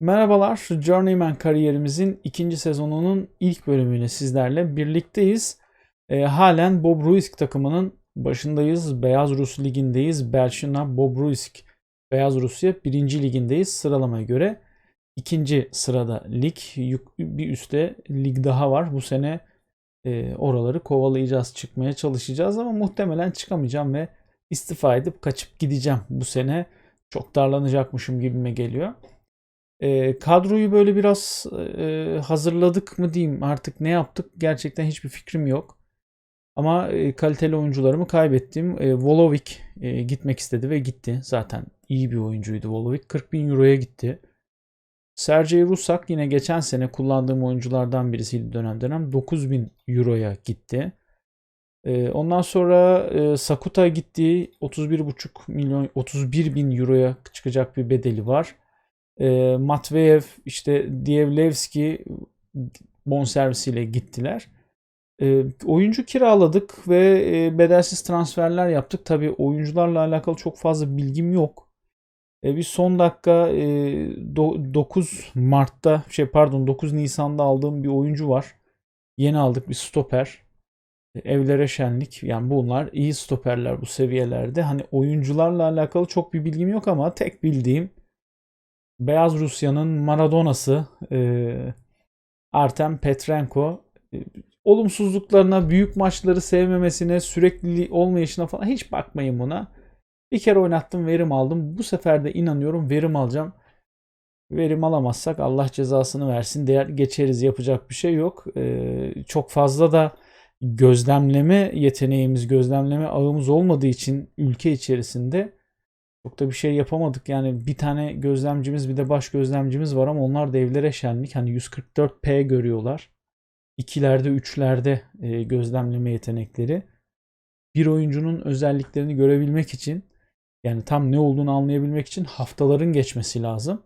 Merhabalar, Journeyman kariyerimizin ikinci sezonunun ilk bölümüyle sizlerle birlikteyiz. E, halen Bobruisk takımının başındayız. Beyaz Rus ligindeyiz. Belçina Bobruisk Beyaz Rusya birinci ligindeyiz sıralamaya göre. ikinci sırada lig. Bir üstte lig daha var. Bu sene e, oraları kovalayacağız, çıkmaya çalışacağız ama muhtemelen çıkamayacağım ve istifa edip kaçıp gideceğim bu sene. Çok darlanacakmışım gibime geliyor. E, kadroyu böyle biraz e, hazırladık mı diyeyim artık ne yaptık gerçekten hiçbir fikrim yok. Ama e, kaliteli oyuncularımı kaybettim. E, Volovic e, gitmek istedi ve gitti. Zaten iyi bir oyuncuydu Volovic. 40 bin euroya gitti. Sergey Rusak yine geçen sene kullandığım oyunculardan birisiydi dönem dönem. 9 bin euroya gitti. Ondan sonra Sakuta gitti. 31,5 milyon 31 bin euroya çıkacak bir bedeli var. E, Matveyev, işte Dievlevski bonservisiyle gittiler. E, oyuncu kiraladık ve e, bedelsiz transferler yaptık. Tabii oyuncularla alakalı çok fazla bilgim yok. E, bir son dakika e, do, 9 Mart'ta şey pardon 9 Nisan'da aldığım bir oyuncu var. Yeni aldık bir stoper. E, evlere şenlik. Yani bunlar iyi stoperler bu seviyelerde. Hani oyuncularla alakalı çok bir bilgim yok ama tek bildiğim Beyaz Rusya'nın Maradona'sı e, Artem Petrenko e, olumsuzluklarına, büyük maçları sevmemesine, sürekli olmayışına falan hiç bakmayın buna. Bir kere oynattım, verim aldım. Bu sefer de inanıyorum verim alacağım. Verim alamazsak Allah cezasını versin. Değer geçeriz yapacak bir şey yok. Ee, çok fazla da gözlemleme yeteneğimiz, gözlemleme ağımız olmadığı için ülke içerisinde çok da bir şey yapamadık. Yani bir tane gözlemcimiz bir de baş gözlemcimiz var ama onlar da evlere şenlik. Hani 144p görüyorlar. İkilerde, üçlerde e, gözlemleme yetenekleri. Bir oyuncunun özelliklerini görebilmek için yani tam ne olduğunu anlayabilmek için haftaların geçmesi lazım.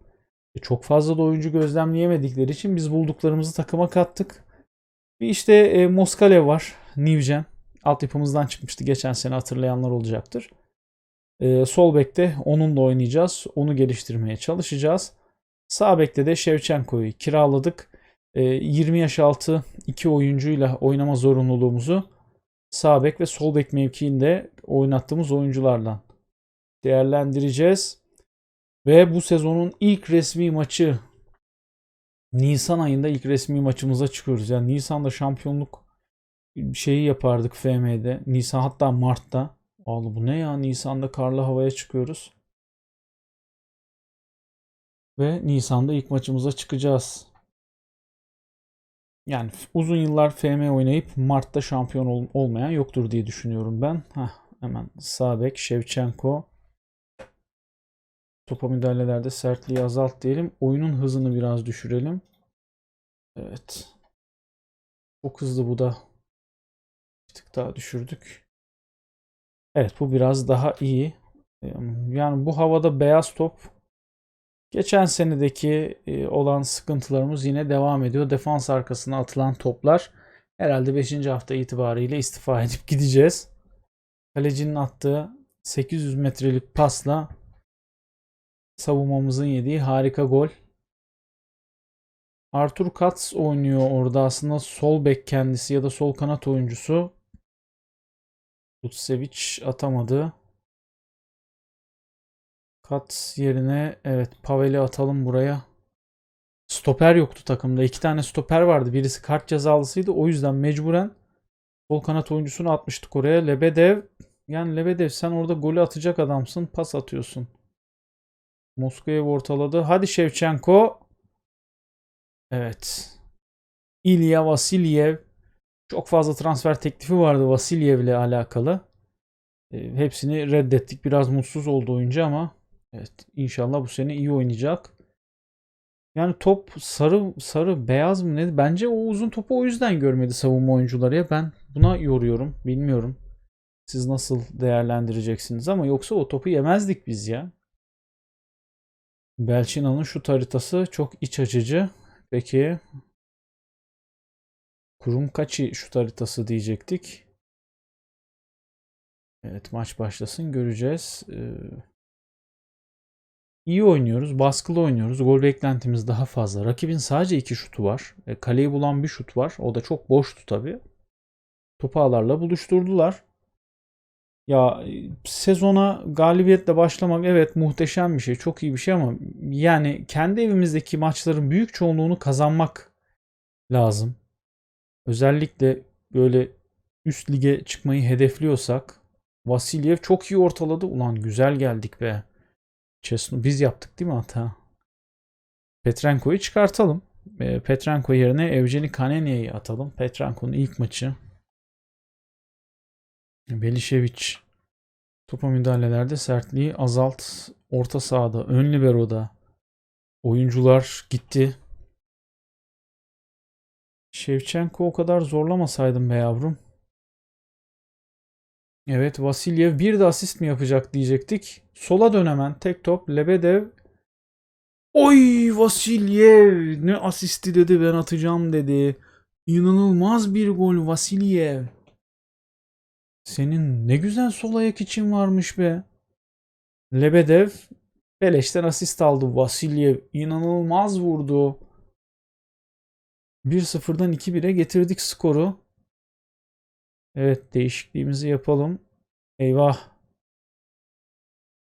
E, çok fazla da oyuncu gözlemleyemedikleri için biz bulduklarımızı takıma kattık. Bir işte e, Moskalev var. Nivjen. Altyapımızdan çıkmıştı geçen sene hatırlayanlar olacaktır. E, sol bekte onunla oynayacağız. Onu geliştirmeye çalışacağız. Sağ bekte de Şevçenko'yu kiraladık. E, 20 yaş altı iki oyuncuyla oynama zorunluluğumuzu sağ bek ve sol bek mevkiinde oynattığımız oyuncularla değerlendireceğiz. Ve bu sezonun ilk resmi maçı Nisan ayında ilk resmi maçımıza çıkıyoruz. Yani Nisan'da şampiyonluk şeyi yapardık FM'de. Nisan hatta Mart'ta. Allah bu ne ya? Nisan'da karlı havaya çıkıyoruz. Ve Nisan'da ilk maçımıza çıkacağız. Yani uzun yıllar FM oynayıp Mart'ta şampiyon ol- olmayan yoktur diye düşünüyorum ben. Heh, hemen sağ bek Şevçenko. Topa müdahalelerde sertliği azalt diyelim. Oyunun hızını biraz düşürelim. Evet. Çok hızlı bu da. Bir tık daha düşürdük. Evet bu biraz daha iyi. Yani bu havada beyaz top geçen senedeki e, olan sıkıntılarımız yine devam ediyor. Defans arkasına atılan toplar herhalde 5. hafta itibariyle istifa edip gideceğiz. Kalecinin attığı 800 metrelik pasla savunmamızın yediği harika gol. Artur Katz oynuyor orada aslında sol bek kendisi ya da sol kanat oyuncusu. Lutsevic atamadı. Kat yerine evet Pavel'i atalım buraya. Stoper yoktu takımda. İki tane stoper vardı. Birisi kart cezalısıydı. O yüzden mecburen sol kanat oyuncusunu atmıştık oraya. Lebedev yani Lebedev sen orada golü atacak adamsın. Pas atıyorsun. Moskova ortaladı. Hadi Şevçenko. Evet. İlya Vasilyev çok fazla transfer teklifi vardı Vasilyev ile alakalı. E, hepsini reddettik. Biraz mutsuz oldu oyuncu ama evet inşallah bu sene iyi oynayacak. Yani top sarı sarı beyaz mı ne? Bence o uzun topu o yüzden görmedi savunma oyuncuları ya. Ben buna yoruyorum. Bilmiyorum. Siz nasıl değerlendireceksiniz ama yoksa o topu yemezdik biz ya. Belçina'nın şu haritası çok iç açıcı. Peki Kurum kaçı şut haritası diyecektik. Evet maç başlasın göreceğiz. Ee, iyi oynuyoruz, baskılı oynuyoruz. Gol beklentimiz daha fazla. Rakibin sadece iki şutu var. E, kaleyi bulan bir şut var. O da çok boştu tabii. Topu ağlarla buluşturdular. Ya e, sezona galibiyetle başlamak evet muhteşem bir şey, çok iyi bir şey ama yani kendi evimizdeki maçların büyük çoğunluğunu kazanmak lazım. Özellikle böyle üst lige çıkmayı hedefliyorsak Vasilyev çok iyi ortaladı. Ulan güzel geldik be. Çesno biz yaptık değil mi hata? Petrenko'yu çıkartalım. E, Petrenko yerine Evgeni Kanenia'yı atalım. Petrenko'nun ilk maçı. Belişevic topa müdahalelerde sertliği azalt. Orta sahada, ön libero'da oyuncular gitti. Şevçenko o kadar zorlamasaydım be yavrum. Evet Vasilyev bir de asist mi yapacak diyecektik. Sola dön hemen tek top Lebedev. Oy Vasilyev ne asisti dedi ben atacağım dedi. İnanılmaz bir gol Vasilyev. Senin ne güzel sol ayak için varmış be. Lebedev beleşten asist aldı. Vasilyev inanılmaz vurdu. 1-0'dan 2-1'e getirdik skoru. Evet değişikliğimizi yapalım. Eyvah.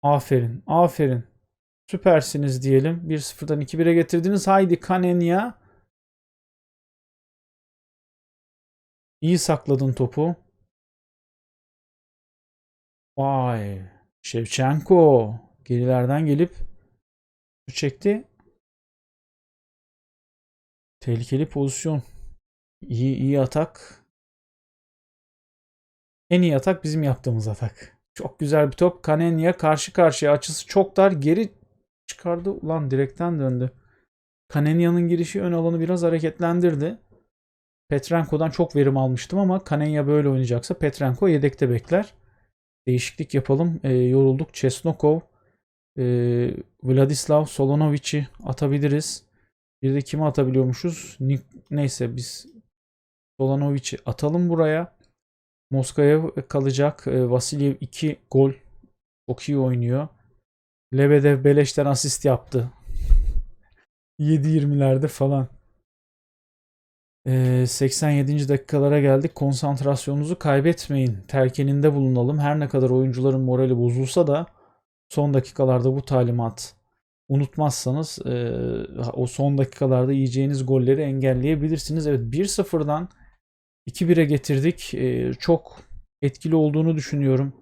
Aferin. Aferin. Süpersiniz diyelim. 1-0'dan 2-1'e getirdiniz. Haydi Kanenya. İyi sakladın topu. Vay. Şevçenko. Gerilerden gelip çekti. Tehlikeli pozisyon. İyi iyi atak. En iyi atak bizim yaptığımız atak. Çok güzel bir top. Kanenya karşı karşıya açısı çok dar. Geri çıkardı. Ulan direkten döndü. Kanenya'nın girişi ön alanı biraz hareketlendirdi. Petrenko'dan çok verim almıştım ama Kanenya böyle oynayacaksa Petrenko yedekte bekler. Değişiklik yapalım. E, yorulduk. Çesnokov, e, Vladislav Solonovic'i atabiliriz. Bir de kimi atabiliyormuşuz? Neyse biz Solonovic'i atalım buraya. Moskayev kalacak. E, Vasilyev 2 gol. Çok iyi oynuyor. Lebedev beleşten asist yaptı. 7-20'lerde falan. E, 87. dakikalara geldik. Konsantrasyonunuzu kaybetmeyin. Terkeninde bulunalım. Her ne kadar oyuncuların morali bozulsa da son dakikalarda bu talimat unutmazsanız e, o son dakikalarda yiyeceğiniz golleri engelleyebilirsiniz. Evet 1-0'dan 2-1'e getirdik. E, çok etkili olduğunu düşünüyorum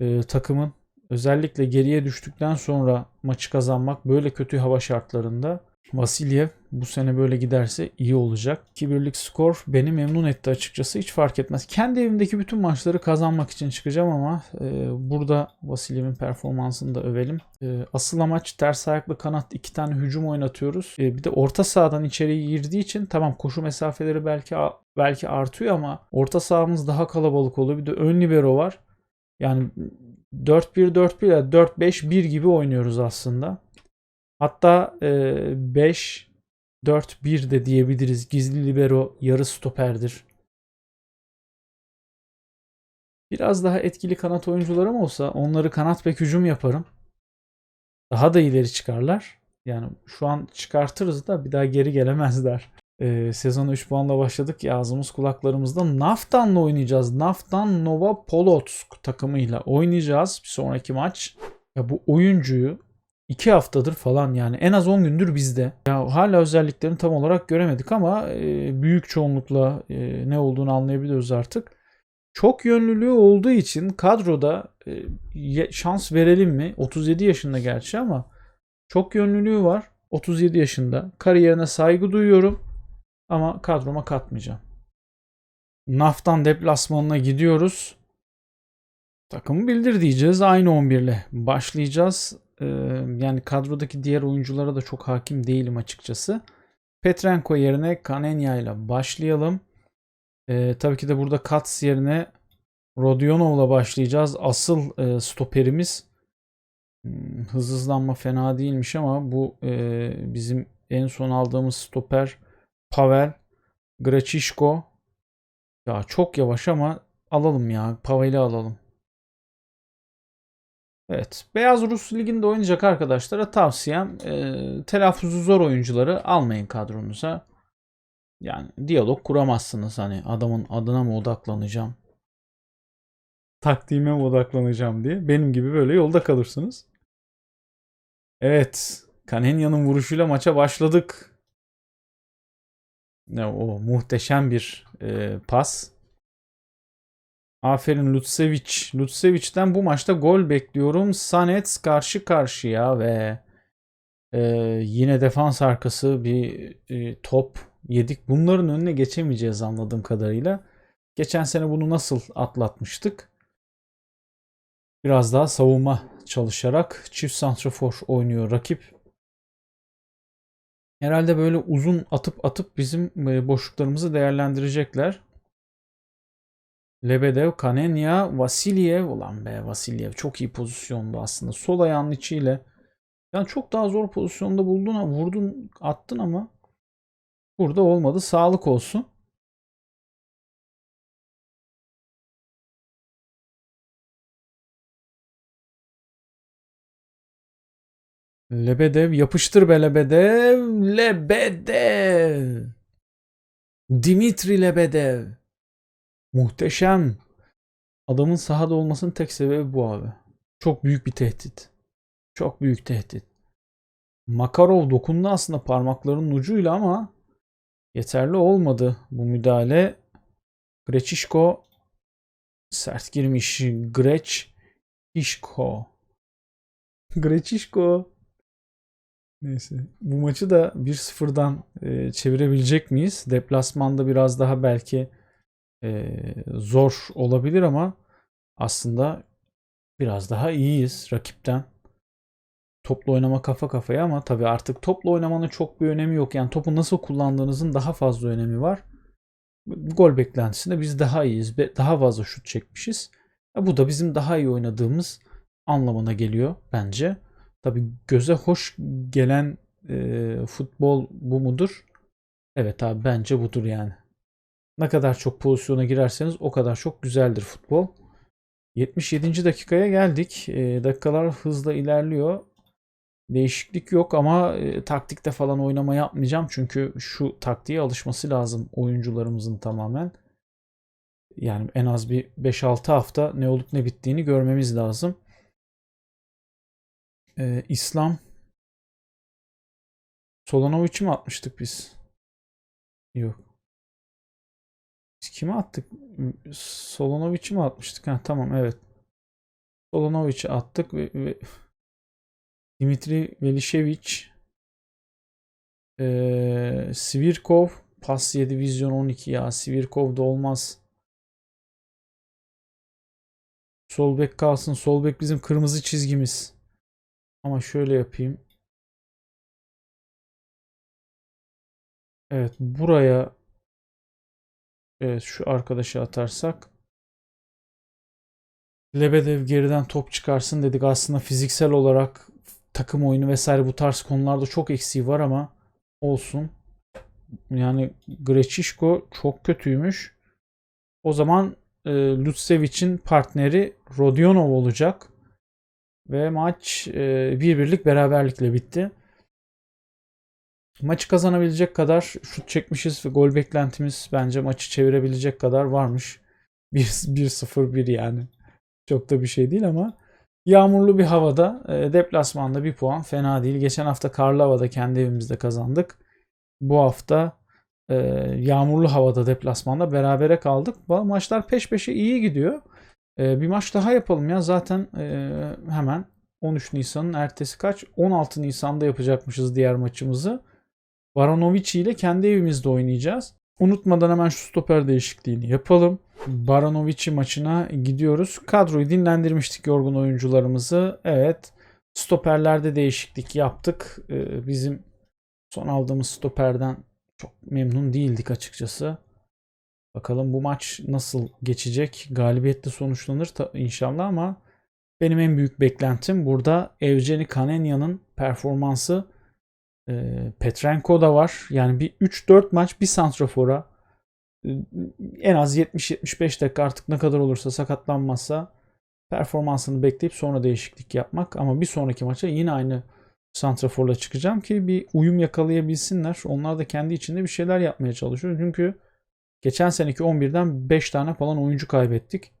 e, takımın. Özellikle geriye düştükten sonra maçı kazanmak böyle kötü hava şartlarında Vasilyev bu sene böyle giderse iyi olacak. 2-1'lik skor beni memnun etti açıkçası. Hiç fark etmez. Kendi evimdeki bütün maçları kazanmak için çıkacağım ama e, burada Vasilyev'in performansını da övelim. E, asıl amaç ters ayaklı kanat iki tane hücum oynatıyoruz. E, bir de orta sahadan içeriye girdiği için tamam koşu mesafeleri belki belki artıyor ama orta sahamız daha kalabalık oluyor. Bir de ön libero var. Yani 4-1-4-1 ya 4-5-1 gibi oynuyoruz aslında. Hatta e, 5 4-1 de diyebiliriz. Gizli libero yarı stoperdir. Biraz daha etkili kanat oyuncularım olsa onları kanat bek hücum yaparım. Daha da ileri çıkarlar. Yani şu an çıkartırız da bir daha geri gelemezler. Ee, sezonu 3 puanla başladık ya ağzımız kulaklarımızda. Naftan'la oynayacağız. Naftan Nova Polotsk takımıyla oynayacağız bir sonraki maç. Ya bu oyuncuyu 2 haftadır falan yani en az 10 gündür bizde. Ya hala özelliklerini tam olarak göremedik ama e, büyük çoğunlukla e, ne olduğunu anlayabiliyoruz artık. Çok yönlülüğü olduğu için kadroda e, şans verelim mi? 37 yaşında gerçi ama çok yönlülüğü var. 37 yaşında. Kariyerine saygı duyuyorum ama kadroma katmayacağım. Naftan deplasmanına gidiyoruz. Takımı bildir diyeceğiz. Aynı 11 ile başlayacağız yani kadrodaki diğer oyunculara da çok hakim değilim açıkçası. Petrenko yerine Kanenya ile başlayalım. E, tabii ki de burada Kats yerine Rodionov'la başlayacağız. Asıl e, stoperimiz hmm, hızlanma fena değilmiş ama bu e, bizim en son aldığımız stoper Pavel Grachishko. Ya çok yavaş ama alalım ya. Pavel'i alalım. Evet. Beyaz Rus Ligi'nde oynayacak arkadaşlara tavsiyem e, telaffuzu zor oyuncuları almayın kadronuza. Yani diyalog kuramazsınız hani adamın adına mı odaklanacağım? Taktiğime mi odaklanacağım diye. Benim gibi böyle yolda kalırsınız. Evet. Kanenya'nın vuruşuyla maça başladık. Ne o muhteşem bir e, pas. Aferin Lutsevic. Lutsevic'den bu maçta gol bekliyorum. Sanets karşı karşıya ve e, yine defans arkası bir e, top yedik. Bunların önüne geçemeyeceğiz anladığım kadarıyla. Geçen sene bunu nasıl atlatmıştık? Biraz daha savunma çalışarak çift santrafor oynuyor rakip. Herhalde böyle uzun atıp atıp bizim e, boşluklarımızı değerlendirecekler. Lebedev, Kanenya, Vasilyev. Ulan be Vasilyev çok iyi pozisyonda aslında. Sol ayağının içiyle. Yani çok daha zor pozisyonda buldun, vurdun, attın ama burada olmadı. Sağlık olsun. Lebedev yapıştır be Lebedev. Lebedev. Dimitri Lebedev. Muhteşem. Adamın sahada olmasının tek sebebi bu abi. Çok büyük bir tehdit. Çok büyük tehdit. Makarov dokundu aslında parmaklarının ucuyla ama yeterli olmadı bu müdahale. Greçişko sert girmiş. Greç İşko. Greçişko. Neyse. Bu maçı da 1-0'dan e, çevirebilecek miyiz? Deplasmanda biraz daha belki e, zor olabilir ama aslında biraz daha iyiyiz rakipten. Toplu oynama kafa kafaya ama tabii artık toplu oynamanın çok bir önemi yok. Yani topu nasıl kullandığınızın daha fazla önemi var. Gol beklentisinde biz daha iyiyiz. Daha fazla şut çekmişiz. Bu da bizim daha iyi oynadığımız anlamına geliyor bence. Tabii göze hoş gelen e, futbol bu mudur? Evet abi bence budur yani. Ne kadar çok pozisyona girerseniz o kadar çok güzeldir futbol. 77. dakikaya geldik. E, dakikalar hızla ilerliyor. Değişiklik yok ama e, taktikte falan oynama yapmayacağım. Çünkü şu taktiğe alışması lazım oyuncularımızın tamamen. Yani en az bir 5-6 hafta ne olup ne bittiğini görmemiz lazım. Ee, İslam Solanovic'i mi atmıştık biz? Yok. Biz kime attık? Solanovic'i mi atmıştık? Ha, tamam evet. Solanovic'i attık ve, ve Dimitri Velişevic ee, Svirkov pas 7 vizyon 12 ya Svirkov da olmaz. Sol bek kalsın. Sol bek bizim kırmızı çizgimiz. Ama şöyle yapayım. Evet buraya evet şu arkadaşı atarsak Lebedev geriden top çıkarsın dedik. Aslında fiziksel olarak takım oyunu vesaire bu tarz konularda çok eksiği var ama olsun. Yani Greçişko çok kötüymüş. O zaman e, Lutsevic'in partneri Rodionov olacak. Ve maç e, bir birlik beraberlikle bitti. Maçı kazanabilecek kadar şut çekmişiz ve gol beklentimiz bence maçı çevirebilecek kadar varmış. 1-0-1 yani. Çok da bir şey değil ama yağmurlu bir havada e, deplasmanda bir puan fena değil. Geçen hafta karlı havada kendi evimizde kazandık. Bu hafta e, yağmurlu havada deplasmanda berabere kaldık. Maçlar peş peşe iyi gidiyor. E, bir maç daha yapalım ya. Zaten hemen 13 Nisan'ın ertesi kaç? 16 Nisan'da yapacakmışız diğer maçımızı. Baranovic ile kendi evimizde oynayacağız. Unutmadan hemen şu stoper değişikliğini yapalım. Baranovic maçına gidiyoruz. Kadroyu dinlendirmiştik yorgun oyuncularımızı. Evet. Stoperlerde değişiklik yaptık. Ee, bizim son aldığımız stoperden çok memnun değildik açıkçası. Bakalım bu maç nasıl geçecek? Galibiyetle sonuçlanır inşallah ama benim en büyük beklentim burada Evgeni Kanenya'nın performansı. E, Petrenko da var. Yani bir 3-4 maç bir santrafora e, en az 70-75 dakika artık ne kadar olursa sakatlanmazsa performansını bekleyip sonra değişiklik yapmak ama bir sonraki maça yine aynı santraforla çıkacağım ki bir uyum yakalayabilsinler. Onlar da kendi içinde bir şeyler yapmaya çalışıyor. Çünkü geçen seneki 11'den 5 tane falan oyuncu kaybettik.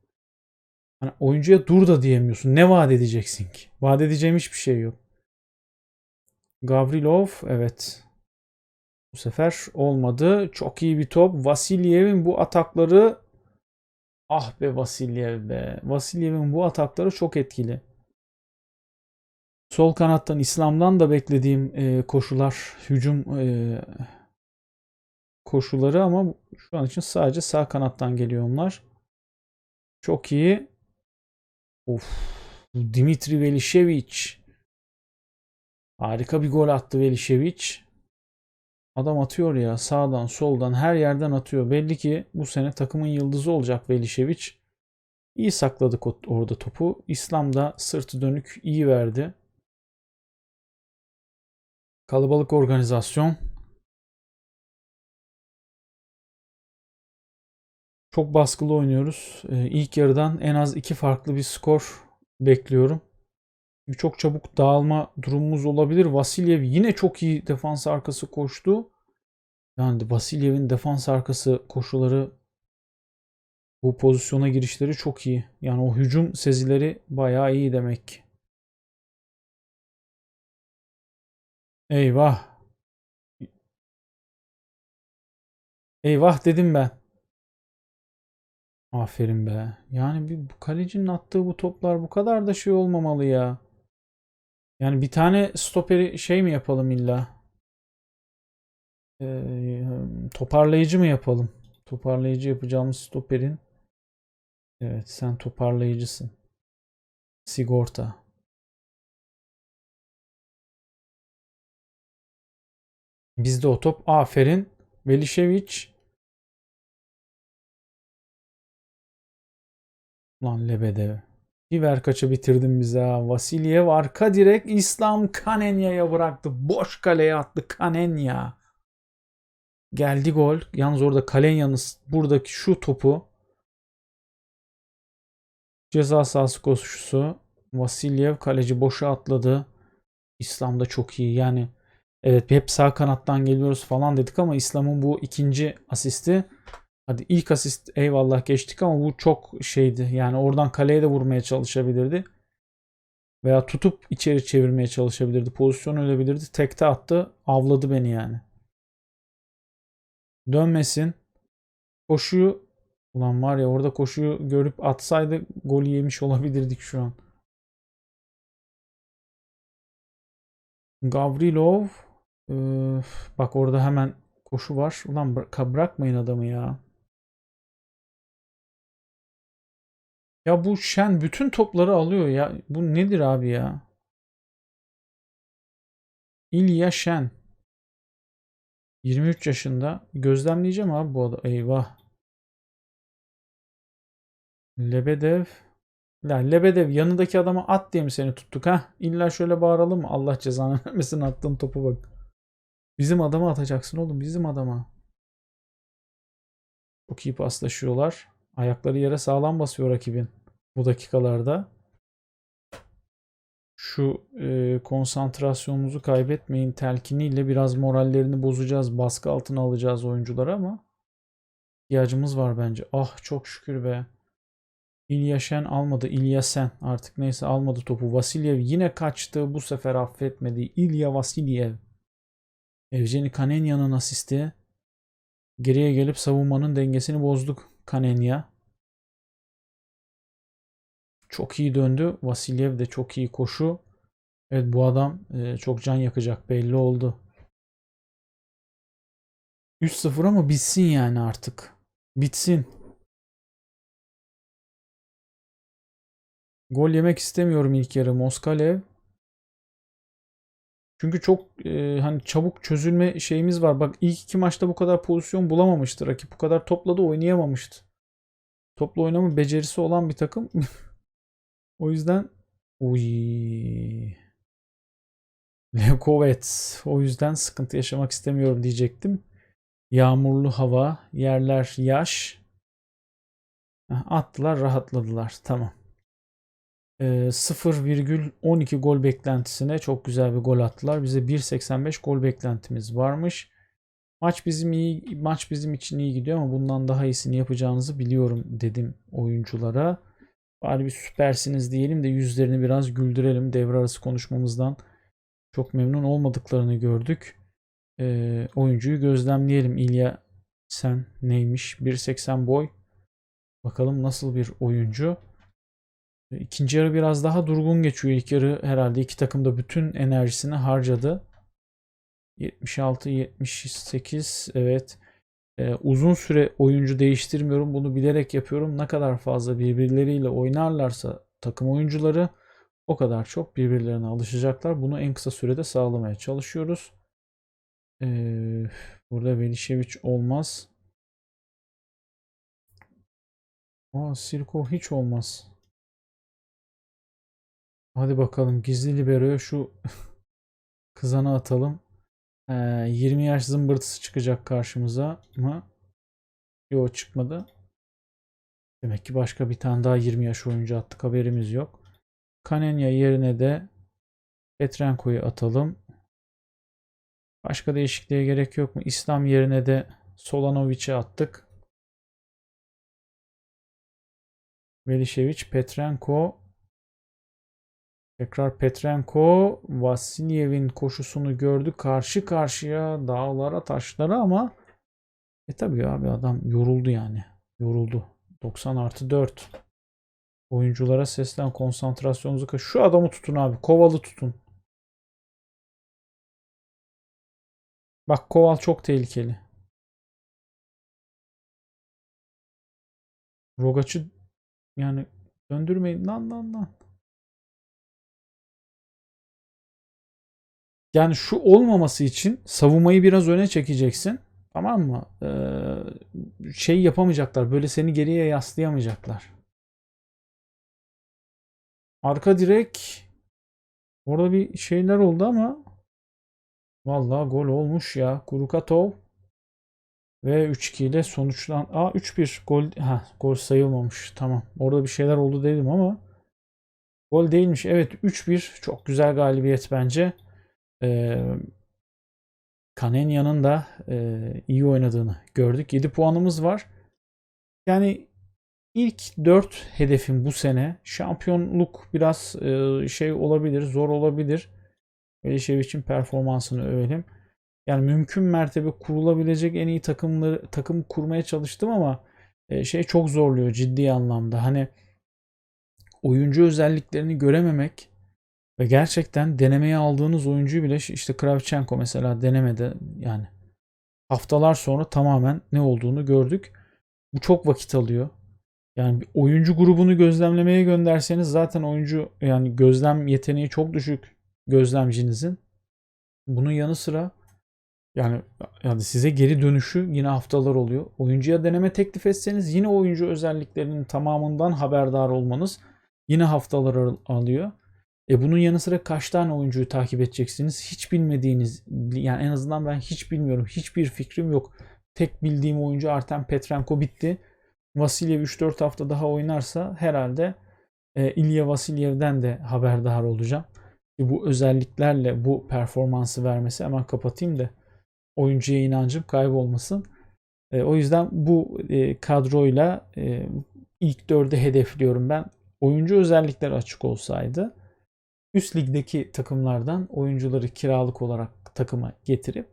Hani oyuncuya dur da diyemiyorsun. Ne vaat edeceksin ki? Vaat edeceğim hiçbir şey yok. Gavrilov evet. Bu sefer olmadı. Çok iyi bir top. Vasilyev'in bu atakları ah be Vasilyev be. Vasilyev'in bu atakları çok etkili. Sol kanattan İslam'dan da beklediğim e, koşular, hücum e, koşuları ama şu an için sadece sağ kanattan geliyor onlar. Çok iyi. Of. Dimitri Velişeviç. Harika bir gol attı Velişeviç. Adam atıyor ya sağdan soldan her yerden atıyor. Belli ki bu sene takımın yıldızı olacak Velişeviç. İyi sakladık orada topu. İslam da sırtı dönük iyi verdi. Kalabalık organizasyon. Çok baskılı oynuyoruz. Ee, ilk yarıdan en az iki farklı bir skor bekliyorum. Çok çabuk dağılma durumumuz olabilir. Vasilyev yine çok iyi defans arkası koştu. Yani Vasilyev'in defans arkası koşuları bu pozisyona girişleri çok iyi. Yani o hücum sezileri bayağı iyi demek ki. Eyvah. Eyvah dedim ben. Aferin be. Yani bir bu kalecinin attığı bu toplar bu kadar da şey olmamalı ya. Yani bir tane stoperi şey mi yapalım illa? Ee, toparlayıcı mı yapalım? Toparlayıcı yapacağımız stoperin. Evet sen toparlayıcısın. Sigorta. Bizde o top. Aferin. Velişeviç. Lan Lebedev. Bir ver kaça bitirdim bize. Vasilyev arka direk İslam Kanenya'ya bıraktı. Boş kaleye attı Kanenya. Geldi gol. Yalnız orada Kalenya'nın buradaki şu topu ceza sahası koşusu. Vasilyev kaleci boşa atladı. İslam da çok iyi. Yani evet hep sağ kanattan geliyoruz falan dedik ama İslam'ın bu ikinci asisti Hadi ilk asist eyvallah geçtik ama bu çok şeydi. Yani oradan kaleye de vurmaya çalışabilirdi. Veya tutup içeri çevirmeye çalışabilirdi. Pozisyon ölebilirdi. Tekte attı. Avladı beni yani. Dönmesin. Koşuyu Ulan var ya orada koşuyu görüp atsaydı gol yemiş olabilirdik şu an. Gavrilov Öf, bak orada hemen koşu var. Ulan bırakmayın adamı ya. Ya bu Şen bütün topları alıyor ya. Bu nedir abi ya? İlya Şen. 23 yaşında. Gözlemleyeceğim abi bu adam. Eyvah. Lebedev. La Lebedev yanındaki adama at diye mi seni tuttuk ha? İlla şöyle bağıralım mı? Allah cezanı vermesin attığın topu bak. Bizim adama atacaksın oğlum bizim adama. Çok iyi paslaşıyorlar. Ayakları yere sağlam basıyor rakibin bu dakikalarda. Şu e, konsantrasyonumuzu kaybetmeyin telkiniyle biraz morallerini bozacağız. Baskı altına alacağız oyuncuları ama ihtiyacımız var bence. Ah çok şükür be. İlya Şen almadı. İlya Sen artık neyse almadı topu. Vasilyev yine kaçtı. Bu sefer affetmedi. İlya Vasilyev. Evgeni Kanenya'nın asisti. Geriye gelip savunmanın dengesini bozduk Kanenya. Çok iyi döndü. Vasilyev de çok iyi koşu. Evet bu adam e, çok can yakacak belli oldu. 3-0 ama bitsin yani artık. Bitsin. Gol yemek istemiyorum ilk yarı Moskalev. Çünkü çok e, hani çabuk çözülme şeyimiz var. Bak ilk iki maçta bu kadar pozisyon bulamamıştı rakip. Bu kadar topladı oynayamamıştı. Toplu oynama becerisi olan bir takım O yüzden uy Levkovets. O yüzden sıkıntı yaşamak istemiyorum diyecektim. Yağmurlu hava, yerler yaş. Attılar, rahatladılar. Tamam. E, 0,12 gol beklentisine çok güzel bir gol attılar. Bize 1.85 gol beklentimiz varmış. Maç bizim iyi maç bizim için iyi gidiyor ama bundan daha iyisini yapacağınızı biliyorum dedim oyunculara. Bari bir süpersiniz diyelim de yüzlerini biraz güldürelim. Devre arası konuşmamızdan çok memnun olmadıklarını gördük. E, oyuncuyu gözlemleyelim. İlya sen neymiş? 1.80 boy. Bakalım nasıl bir oyuncu. İkinci yarı biraz daha durgun geçiyor. İlk yarı herhalde iki takım da bütün enerjisini harcadı. 76 78 evet. Ee, uzun süre oyuncu değiştirmiyorum. Bunu bilerek yapıyorum. Ne kadar fazla birbirleriyle oynarlarsa takım oyuncuları o kadar çok birbirlerine alışacaklar. Bunu en kısa sürede sağlamaya çalışıyoruz. Ee, burada Velişeviç olmaz. Aa, Sirkov hiç olmaz. Hadi bakalım gizli libero'ya şu kızanı atalım. Ee, 20 yaş zımbırtısı çıkacak karşımıza mı? Yok çıkmadı. Demek ki başka bir tane daha 20 yaş oyuncu attık haberimiz yok. Kanenya yerine de Petrenko'yu atalım. Başka değişikliğe gerek yok mu? İslam yerine de Solanovic'i attık. Velişeviç, Petrenko. Tekrar Petrenko. Vasilyev'in koşusunu gördü. Karşı karşıya dağlara taşlara ama e tabii abi adam yoruldu yani. Yoruldu. 90 artı 4. Oyunculara seslen konsantrasyonunuzu kaç. Şu adamı tutun abi. Kovalı tutun. Bak Koval çok tehlikeli. Rogaç'ı yani döndürmeyin lan lan lan. Yani şu olmaması için savunmayı biraz öne çekeceksin. Tamam mı? Ee, şey yapamayacaklar. Böyle seni geriye yaslayamayacaklar. Arka direk orada bir şeyler oldu ama vallahi gol olmuş ya. Kurukatov ve 3-2 ile sonuçlan. Aa 3-1 gol ha gol sayılmamış. Tamam. Orada bir şeyler oldu dedim ama gol değilmiş. Evet 3-1 çok güzel galibiyet bence. Ee, Kanenya'nın da e, iyi oynadığını gördük. 7 puanımız var. Yani ilk 4 hedefim bu sene. Şampiyonluk biraz e, şey olabilir, zor olabilir. Velişeviç'in performansını övelim. Yani mümkün mertebe kurulabilecek en iyi takımları takım kurmaya çalıştım ama e, şey çok zorluyor ciddi anlamda. Hani oyuncu özelliklerini görememek ve gerçekten denemeye aldığınız oyuncuyu bile işte Kravchenko mesela denemede yani haftalar sonra tamamen ne olduğunu gördük. Bu çok vakit alıyor. Yani bir oyuncu grubunu gözlemlemeye gönderseniz zaten oyuncu yani gözlem yeteneği çok düşük gözlemcinizin. Bunun yanı sıra yani yani size geri dönüşü yine haftalar oluyor. Oyuncuya deneme teklif etseniz yine oyuncu özelliklerinin tamamından haberdar olmanız yine haftalar alıyor. E bunun yanı sıra kaç tane oyuncuyu takip edeceksiniz? Hiç bilmediğiniz yani en azından ben hiç bilmiyorum. Hiçbir fikrim yok. Tek bildiğim oyuncu Artem Petrenko bitti. Vasilyev 3-4 hafta daha oynarsa herhalde e, İlya Vasilyev'den de haberdar olacağım. E, bu özelliklerle bu performansı vermesi hemen kapatayım da oyuncuya inancım kaybolmasın. E, o yüzden bu e, kadroyla e, ilk dörde hedefliyorum ben. Oyuncu özellikleri açık olsaydı üst ligdeki takımlardan oyuncuları kiralık olarak takıma getirip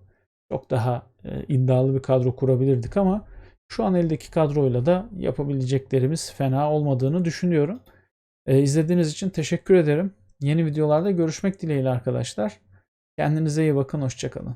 çok daha e, iddialı bir kadro kurabilirdik ama şu an eldeki kadroyla da yapabileceklerimiz fena olmadığını düşünüyorum. E, izlediğiniz için teşekkür ederim. Yeni videolarda görüşmek dileğiyle arkadaşlar. Kendinize iyi bakın, hoşçakalın.